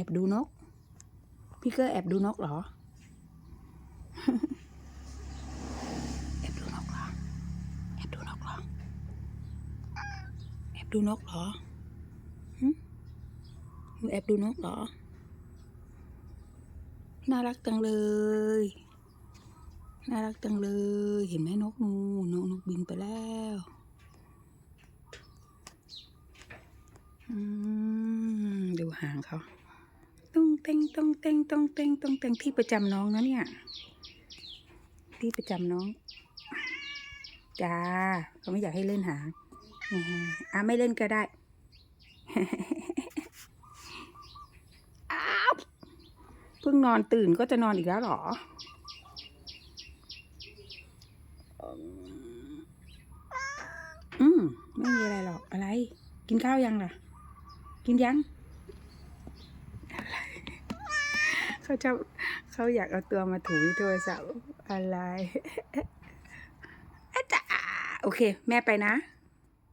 อบดูนก พี่เกอร์แอบดูนกเหรอ แอบดูนกเหรอ แอบดูนกเหรอ แอบดูนกเหรอหึหนูแอบดูนกเหรอ น่ารักจังเลย น่ารักจังเลย เห็นไหมนกนูนกนกบินไปแล้วอืมดูหางเขา เต็งต้องเต็งต้องเต็งต้องเต็งที่ประจำน้องนะเนี่ย ที่ประจำน้องจ้าเขาไม่อยากให้เล่นหางอ่าไม่เล่นก็ได้เพิ่งนอนตื่นก็จะนอนอีกแล้วหรอ อืม ไม่มีอะไรหรอก อะไร กินข้าวยังล่ะ กินยัง อะไร เขาชอบเขาอยากเอาตัวมาถูที่โทรศัพท์อะไรอาจาโอเค แม่ไปนะ